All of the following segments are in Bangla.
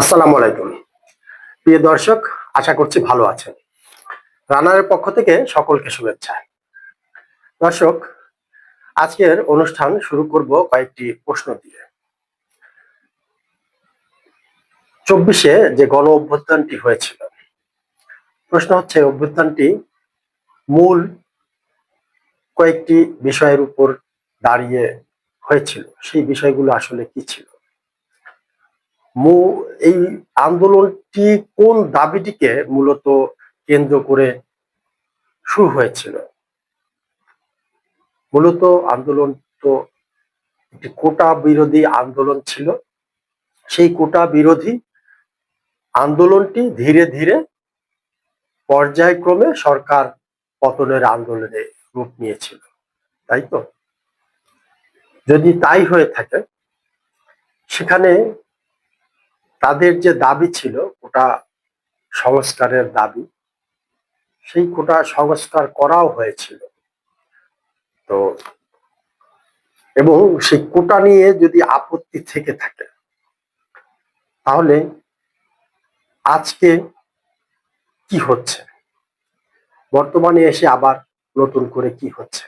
আসসালামু আলাইকুম। প্রিয় দর্শক, আশা করছি ভালো আছেন। রানারের পক্ষ থেকে সকলকে শুভেচ্ছা। দর্শক, আজকের অনুষ্ঠান শুরু করব কয়েকটি প্রশ্ন দিয়ে। চব্বিশে যে গণ অভ্যুত্থানটি হয়েছিল, প্রশ্ন হচ্ছে, অভ্যুত্থানটি মূল কয়েকটি বিষয়ের উপর দাঁড়িয়ে হয়েছিল। সেই বিষয়গুলো আসলে কি ছিল? এই আন্দোলনটি কোন দাবিটিকে মূলত কেন্দ্র করে শুরু হয়েছিল? মূলত আন্দোলন তো একটি কোটা বিরোধী আন্দোলন ছিল। সেই কোটা বিরোধী আন্দোলনটি ধীরে ধীরে পর্যায়ক্রমে সরকার পতনের আন্দোলনে রূপ নিয়েছিল। তাই তো? যদি তাই হয়ে থাকে, সেখানে তাদের যে দাবি ছিল, কোটা সংস্কারের দাবি, সেই কোটা সংস্কার করাও হয়েছিল। তো এবং সেই কোটা নিয়ে যদি আপত্তি থেকে থাকে, তাহলে আজকে কি হচ্ছে? বর্তমানে এসে আবার নতুন করে কি হচ্ছে?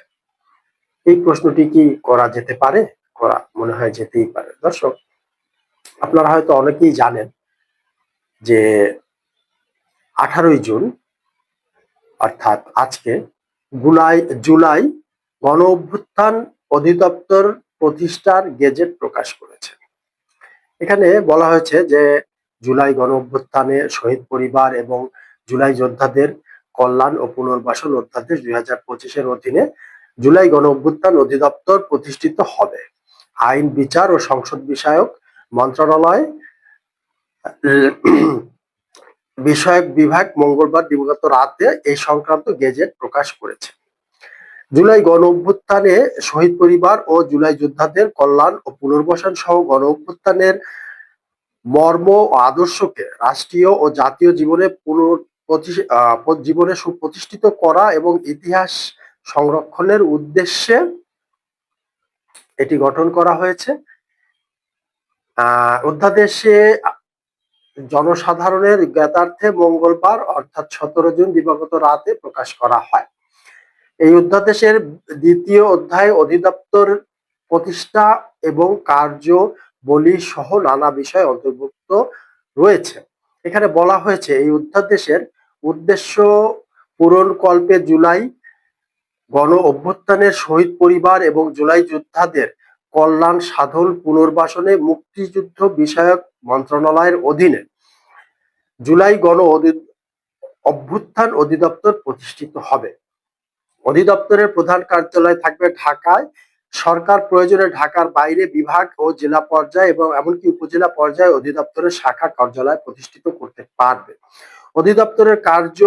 এই প্রশ্নটি কি করা যেতে পারে? করা মনে হয় যেতেই পারে। দর্শক আপনারা হয়তো অনেকেই জানেন যে আঠারোই জুন, অর্থাৎ আজকে গুলাই, জুলাই গণ অভ্যুত্থান অধিদপ্তর প্রতিষ্ঠার গেজেট প্রকাশ করেছে। এখানে বলা হয়েছে যে জুলাই গণ অভ্যুত্থানে শহীদ পরিবার এবং জুলাই যোদ্ধাদের কল্যাণ ও পুনর্বাসন অধ্যাদেশ দুই হাজার পঁচিশের অধীনে জুলাই গণ অভ্যুত্থান অধিদপ্তর প্রতিষ্ঠিত হবে। আইন, বিচার ও সংসদ বিষয়ক মন্ত্রণালয় বিষয়ক বিভাগ মঙ্গলবার দিবগত রাতে এই সংক্রান্ত গেজেট প্রকাশ করেছে। জুলাই গণ অভ্যুত্থানে শহীদ পরিবার ও জুলাই যোদ্ধাদের কল্যাণ ও পুনর্বাসন সহ গণ অভ্যুত্থানের মর্ম ও আদর্শকে রাষ্ট্রীয় ও জাতীয় জীবনে জীবনে সুপ্রতিষ্ঠিত করা এবং ইতিহাস সংরক্ষণের উদ্দেশ্যে এটি গঠন করা হয়েছে। অধ্যাদেশে জনসাধারণের জ্ঞাতার্থে মঙ্গলবার অর্থাৎ সতেরো জুন দিবাগত রাতে প্রকাশ করা হয়। এই অধ্যাদেশের দ্বিতীয় অধ্যায় অধিদপ্তর প্রতিষ্ঠা এবং কার্য বলি সহ নানা বিষয় অন্তর্ভুক্ত রয়েছে। এখানে বলা হয়েছে, এই অধ্যাদেশের উদ্দেশ্য পূরণ কল্পে জুলাই গণ অভ্যুত্থানের শহীদ পরিবার এবং জুলাই যোদ্ধাদের কল্যাণ সাধন পুনর্বাসনে মুক্তিযুদ্ধ বিষয়ক মন্ত্রণালয়ের অধীনে জুলাই গণ অভ্যুত্থান অধিদপ্তর প্রতিষ্ঠিত হবে। অধিদপ্তরের প্রধান কার্যালয় থাকবে ঢাকায়। সরকার প্রয়োজনে ঢাকার বাইরে বিভাগ ও জেলা পর্যায়ে এবং এমনকি উপজেলা পর্যায়ে অধিদপ্তরের শাখা কার্যালয় প্রতিষ্ঠিত করতে পারবে। অধিদপ্তরের কার্য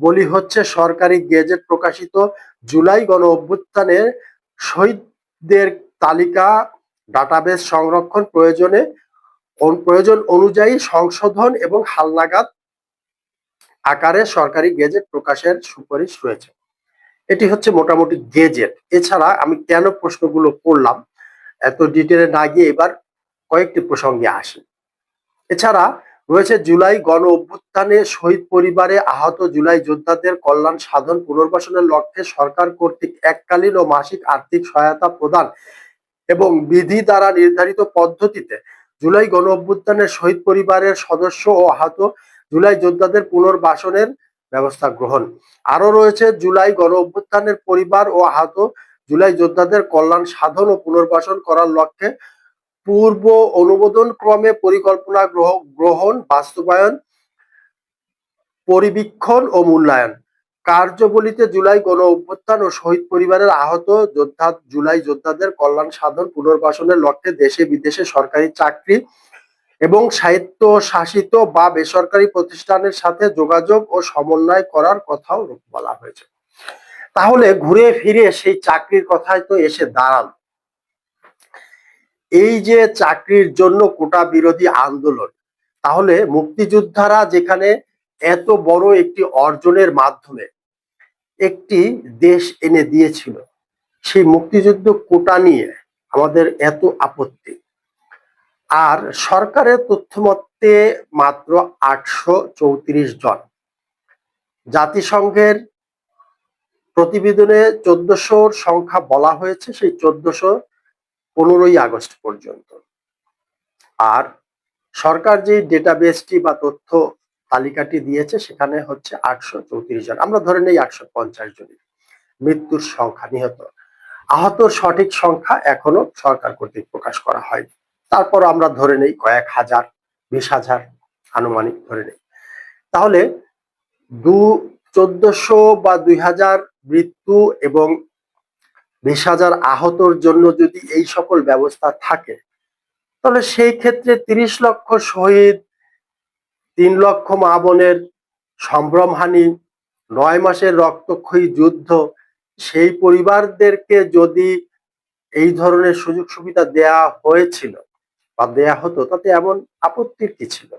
বলি হচ্ছে সরকারি গেজেট প্রকাশিত। জুলাই গণ অভ্যুত্থানে শহীদদের তালিকা, ডাটাবেস সংরক্ষণ প্রয়োজনে প্রয়োজন অনুযায়ী সংশোধন এবং হালনাগাদ আকারে সরকারি গেজেট প্রকাশের সুপারিশ রয়েছে। এটি হচ্ছে মোটামুটি গেজেট। এছাড়া আমি কেন প্রশ্নগুলো করলাম, এত ডিটেলে না গিয়ে এবার কয়েকটি প্রসঙ্গে আসি। এছাড়া রয়েছে জুলাই গণ অভ্যুত্থানে শহীদ পরিবারে আহত জুলাই যোদ্ধাদের কল্যাণ সাধন পুনর্বাসনের লক্ষ্যে সরকার কর্তৃক এককালীন ও মাসিক আর্থিক সহায়তা প্রদান এবং বিধি দ্বারা নির্ধারিত পদ্ধতিতে জুলাই গণ অভ্যুত্থানের শহীদ পরিবারের সদস্য ও আহত জুলাই যোদ্ধাদের পুনর্বাসনের ব্যবস্থা গ্রহণ। আরও রয়েছে, জুলাই গণ অভ্যুত্থানের পরিবার ও আহত জুলাই যোদ্ধাদের কল্যাণ, সাধন ও পুনর্বাসন করার লক্ষ্যে পূর্ব অনুমোদন ক্রমে পরিকল্পনা গ্রহণ, বাস্তবায়ন, পরিবীক্ষণ ও মূল্যায়ন। কার্যবলিতে জুলাই গণ অভ্যুত্থান ও শহীদ পরিবারের আহত যোদ্ধা, জুলাই যোদ্ধাদের কল্যাণ সাধন পুনর্বাসনের লক্ষ্যে দেশে বিদেশে সরকারি চাকরি এবং সাহিত্য শাসিত বা বেসরকারি প্রতিষ্ঠানের সাথে যোগাযোগ ও সমন্বয় করার কথাও বলা হয়েছে। তাহলে ঘুরে ফিরে সেই চাকরির কথাই তো এসে দাঁড়াল। এই যে চাকরির জন্য কোটা বিরোধী আন্দোলন, তাহলে মুক্তিযোদ্ধারা যেখানে এত বড় একটি অর্জনের মাধ্যমে একটি দেশ এনে দিয়েছিল। সেই মুক্তিযুদ্ধ কোটা নিয়ে আমাদের এত আপত্তি। আর সরকারের তথ্য রক্তে মাত্র আটশো চৌত্রিশ জন। জাতিসংঘের প্রতিবেদনে চোদ্দশোর সংখ্যা বলা হয়েছে, সেই চোদ্দশো পনেরোই আগস্ট পর্যন্ত। আর সরকার যে ডেটাবেসটি বা তথ্য তালিকাটি দিয়েছে, সেখানে হচ্ছে আটশো চৌত্রিশ জন। আমরা ধরে নেই আটশো পঞ্চাশ জন মৃত্যুর সংখ্যা নিহত। আহতর সঠিক সংখ্যা এখনও সরকার কর্তৃক প্রকাশ করা হয়নি। তারপর আমরা ধরে নেই কয়েক হাজার, বিশ হাজার আনুমানিক ধরে নেই। তাহলে দু চোদ্দশো বা দুই হাজার মৃত্যু এবং বিশ হাজার আহতর জন্য যদি এই সকল ব্যবস্থা থাকে, তাহলে সেই ক্ষেত্রে তিরিশ লক্ষ শহীদ তিন লক্ষ মা বোনের সম্ভ্রমহানি, নয় মাসের রক্তক্ষয়ী যুদ্ধ, সেই পরিবারদেরকে যদি এই ধরনের সুযোগ সুবিধা দেয়া হয়েছিল বা দেয়া হতো, তাতে এমন আপত্তির কি ছিল?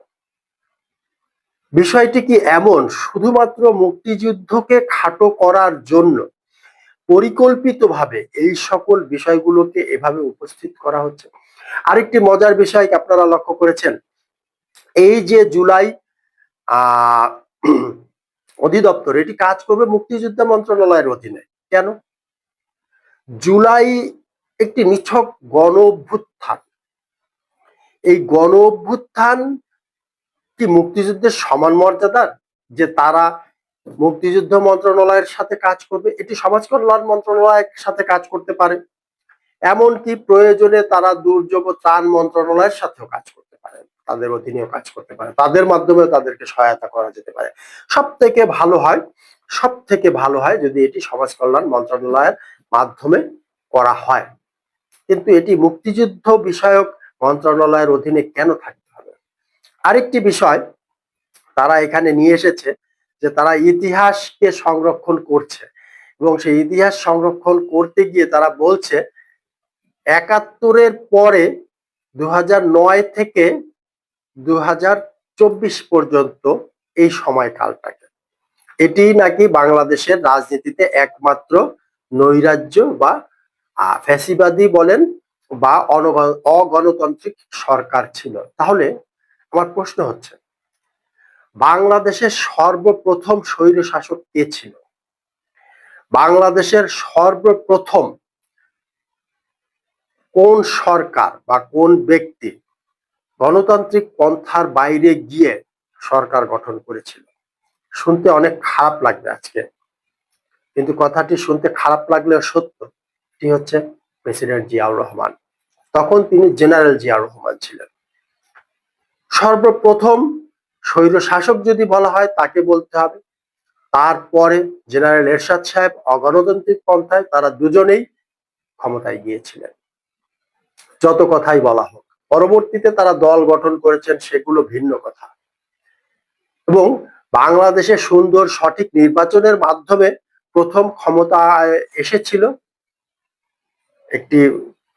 বিষয়টি কি এমন? শুধুমাত্র মুক্তিযুদ্ধকে খাটো করার জন্য পরিকল্পিতভাবে এই সকল বিষয়গুলোকে এভাবে উপস্থিত করা হচ্ছে? আরেকটি মজার বিষয় আপনারা লক্ষ্য করেছেন? এই যে জুলাই অধিদপ্তর, এটি কাজ করবে মুক্তিযোদ্ধা মন্ত্রণালয়ের অধীনে। কেন? জুলাই একটি নিছক গণ অভ্যুত্থান এই গণ অভ্যুত্থান কি মুক্তিযুদ্ধের সমান মর্যাদার? যে তারা মুক্তিযুদ্ধ মন্ত্রণালয়ের সাথে কাজ করবে, এটি সমাজ কল্যাণ মন্ত্রণালয়ের সাথে কাজ করতে পারে। এমনকি প্রয়োজনে তারা দুর্যোগ ত্রাণ মন্ত্রণালয়ের সাথেও কাজ পারে তাদের অধীনেও কাজ করতে পারে। তাদের মাধ্যমে তাদেরকে সহায়তা করা যেতে পারে। সব থেকে ভালো হয় সব থেকে ভালো হয় যদি এটি সমাজ কল্যাণ মন্ত্রণালয়ের মাধ্যমে করা হয়। কিন্তু এটি মুক্তিযুদ্ধ বিষয়ক মন্ত্রণালয়ের অধীনে কেন থাকতে হবে? আরেকটি বিষয়, তারা এখানে নিয়ে এসেছে যে তারা ইতিহাসকে সংরক্ষণ করছে এবং সেই ইতিহাস সংরক্ষণ করতে গিয়ে তারা বলছে, একাত্তরের পরে দু থেকে দু হাজার চব্বিশ পর্যন্ত এই সময়কালটাকে। এটি নাকি বাংলাদেশের রাজনীতিতে একমাত্র নৈরাজ্য বা ফ্যাসিবাদী বলেন বা অগণতান্ত্রিক সরকার ছিল। তাহলে আমার প্রশ্ন হচ্ছে, বাংলাদেশের সর্বপ্রথম স্বৈর শাসক কে ছিল? বাংলাদেশের সর্বপ্রথম কোন সরকার বা কোন ব্যক্তি গণতান্ত্রিক পন্থার বাইরে গিয়ে সরকার গঠন করেছিল। শুনতে অনেক খারাপ লাগবে আজকে। কিন্তু কথাটি শুনতে খারাপ লাগলেও সত্য। এটি হচ্ছে প্রেসিডেন্ট জিয়াউর রহমান। তখন তিনি জেনারেল জিয়াউর রহমান ছিলেন। সর্বপ্রথম স্বৈর শাসক যদি বলা হয় তাকে বলতে হবে। তারপরে জেনারেল এরশাদ সাহেব অগণতান্ত্রিক পন্থায় তারা দুজনেই ক্ষমতায় গিয়েছিলেন। যত কথাই বলা হোক। পরবর্তীতে তারা দল গঠন করেছেন সেগুলো ভিন্ন কথা। এবং বাংলাদেশে সুন্দর সঠিক নির্বাচনের মাধ্যমে প্রথম ক্ষমতায় এসেছিল একটি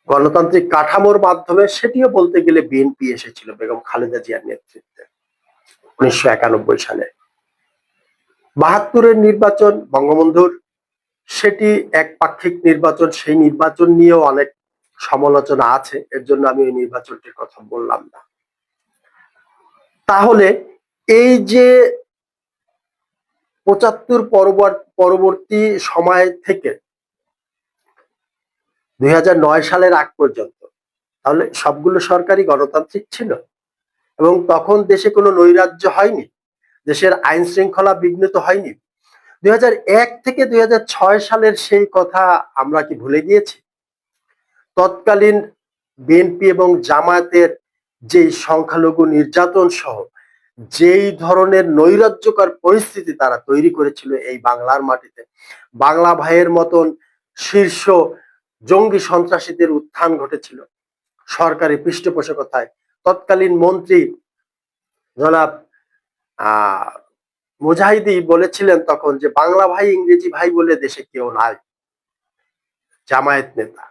গণতান্ত্রিক কাঠামোর মাধ্যমে, সেটিও বলতে গেলে বিএনপি এসেছিল বেগম খালেদা জিয়ার নেতৃত্বে উনিশশো একানব্বই সালে। বাহাত্তরের নির্বাচন বঙ্গবন্ধুর, সেটি এক পাক্ষিক নির্বাচন, সেই নির্বাচন নিয়েও অনেক সমালোচনা আছে, এর জন্য আমি ওই নির্বাচনটির কথা বললাম না। তাহলে এই যে পঁচাত্তর পরবর্তী সময় থেকে দুই সালের আগ পর্যন্ত, তাহলে সবগুলো সরকারি গণতান্ত্রিক ছিল এবং তখন দেশে কোনো নৈরাজ্য হয়নি, দেশের আইন শৃঙ্খলা বিঘ্নিত হয়নি। দুই হাজার এক থেকে দুই হাজার ছয় সালের সেই কথা আমরা কি ভুলে গিয়েছি? তৎকালীন বিএনপি এবং জামায়াতের যেই সংখ্যালঘু নির্যাতন সহ যেই ধরনের নৈরাজ্যকর পরিস্থিতি তারা তৈরি করেছিল এই বাংলার মাটিতে, বাংলা ভাইয়ের মতন শীর্ষ জঙ্গি সন্ত্রাসীদের উত্থান ঘটেছিল সরকারি পৃষ্ঠপোষকতায়। তৎকালীন মন্ত্রী জনাব মুজাহিদি বলেছিলেন তখন যে, বাংলা ভাই ইংরেজি ভাই বলে দেশে কেউ নাই, জামায়াত নেতা।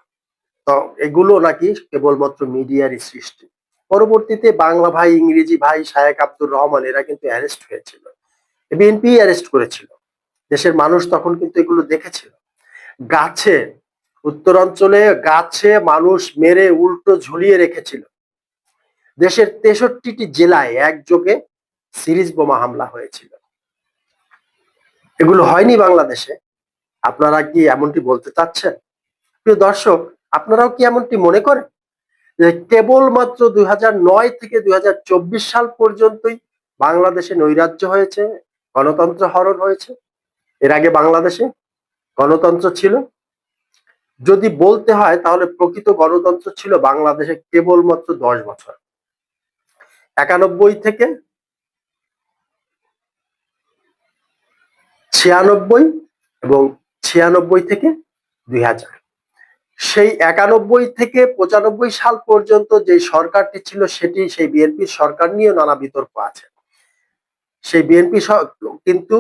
এগুলো নাকি কেবলমাত্র মিডিয়ারই সৃষ্টি। পরবর্তীতে বাংলা ভাই, ইংরেজি ভাই, শায়েক আব্দুর রহমান, এরা কিন্তু অ্যারেস্ট হয়েছিল। বিএনপি অ্যারেস্ট করেছিল। দেশের মানুষ তখন কিন্তু এগুলো দেখেছিল। গাছে, উত্তরাঞ্চলে গাছে মানুষ মেরে উল্টো ঝুলিয়ে রেখেছিল। দেশের তেষট্টিটি জেলায় একযোগে সিরিজ বোমা হামলা হয়েছিল। এগুলো হয়নি বাংলাদেশে। আপনারা কি এমনটি বলতে চাচ্ছেন? প্রিয় দর্শক আপনারাও কি এমনটি মনে করেন? যে কেবলমাত্র দুই নয় থেকে দুই হাজার চব্বিশ সাল পর্যন্তই বাংলাদেশে নৈরাজ্য হয়েছে, গণতন্ত্র হরণ হয়েছে? এর আগে বাংলাদেশে গণতন্ত্র ছিল? যদি বলতে হয়, তাহলে প্রকৃত গণতন্ত্র ছিল বাংলাদেশে কেবলমাত্র দশ বছর। একানব্বই থেকে ছিয়ানব্বই এবং ছিয়ানব্বই থেকে দুই হাজার। সেই একানব্বই থেকে পঁচানব্বই সাল পর্যন্ত যে সরকারটি ছিল সেটি সেই বিএনপি সরকার নিয়ে নানা বিতর্ক আছে। সেই বিএনপি কিন্তু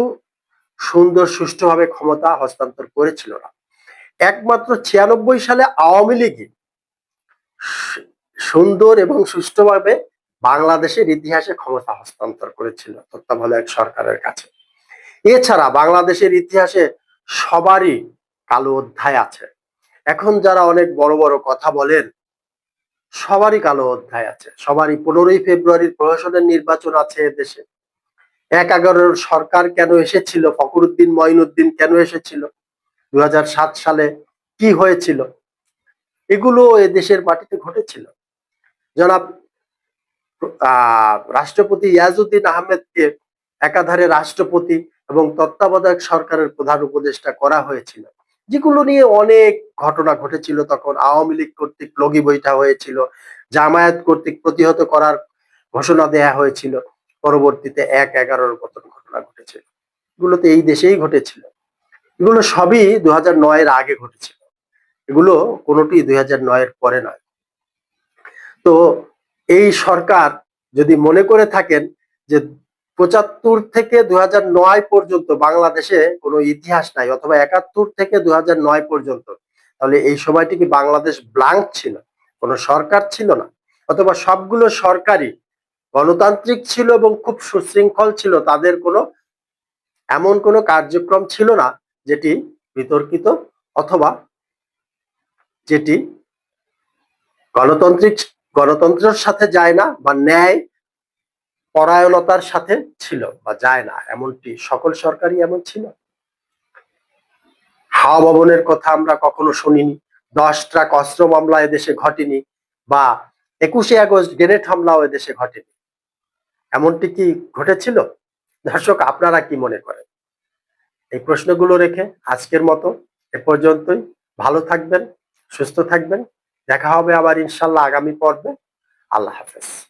সুন্দর, সুষ্ঠুভাবে ক্ষমতা হস্তান্তর করেছিল না। একমাত্র ছিয়ানব্বই সালে আওয়ামী লীগই সুন্দর এবং সুষ্ঠুভাবে বাংলাদেশের ইতিহাসে ক্ষমতা হস্তান্তর করেছিল তত্ত্বাবধায়ক সরকারের কাছে। এছাড়া বাংলাদেশের ইতিহাসে সবারই কালো অধ্যায় আছে। এখন যারা অনেক বড় বড় কথা বলেন, সবারই কালো অধ্যায় আছে, সবারই পনেরোই ফেব্রুয়ারির প্রশাসনের নির্বাচন আছে দেশে। এক এগারোর সরকার কেন এসেছিল? ফখরুদ্দিন মঈনুদ্দিন কেন এসেছিল? দু হাজার সাত সালে কি হয়েছিল? এগুলো এ দেশের মাটিতে ঘটেছিল। জনাব রাষ্ট্রপতি ইয়াজউদ্দিন আহমেদকে একাধারে রাষ্ট্রপতি এবং তত্ত্বাবধায়ক সরকারের প্রধান উপদেষ্টা করা হয়েছিল। যেগুলো নিয়ে অনেক ঘটনা ঘটেছিল তখন আওয়ামী লীগ কর্তৃক লগি বৈঠা হয়েছিল, জামায়াত কর্তৃক প্রতিহত করার ঘোষণা দেয়া হয়েছিল। পরবর্তীতে এক এগারোর মতন ঘটনা ঘটেছিল। এগুলো তো এই দেশেই ঘটেছিল। এগুলো সবই দু হাজার নয়ের আগে ঘটেছিল। এগুলো কোনোটি দুই হাজার নয়ের পরে নয়। তো এই সরকার যদি মনে করে থাকেন যে পঁচাত্তর থেকে দু নয় পর্যন্ত বাংলাদেশে কোনো ইতিহাস নাই, অথবা একাত্তর থেকে দু নয় পর্যন্ত। তাহলে এই সময়টি কি বাংলাদেশ ব্লাঙ্ক ছিল? কোনো সরকার ছিল না? অথবা সবগুলো সরকারই গণতান্ত্রিক ছিল এবং খুব সুশৃঙ্খল ছিল, তাদের কোনো এমন কোনো কার্যক্রম ছিল না যেটি বিতর্কিত অথবা যেটি গণতান্ত্রিক, গণতন্ত্রের সাথে যায় না বা ন্যায় পরায়ণতার সাথে ছিল বা যায় না, এমনটি সকল সরকারই এমন ছিল। হাওয়া ভবনের কথা আমরা কখনো শুনিনি দশ ট্রাক অস্ত্র মামলা এদেশে ঘটেনি বা একুশে আগস্ট গ্রেনেড হামলাও এদেশে ঘটেনি। এমনটি কি ঘটেছিল? দর্শক, আপনারা কি মনে করেন? এই প্রশ্নগুলো রেখে আজকের মতো এ পর্যন্তই। ভালো থাকবেন, সুস্থ থাকবেন। দেখা হবে আবার ইনশাল্লাহ আগামী পর্বে। আল্লাহ হাফেজ।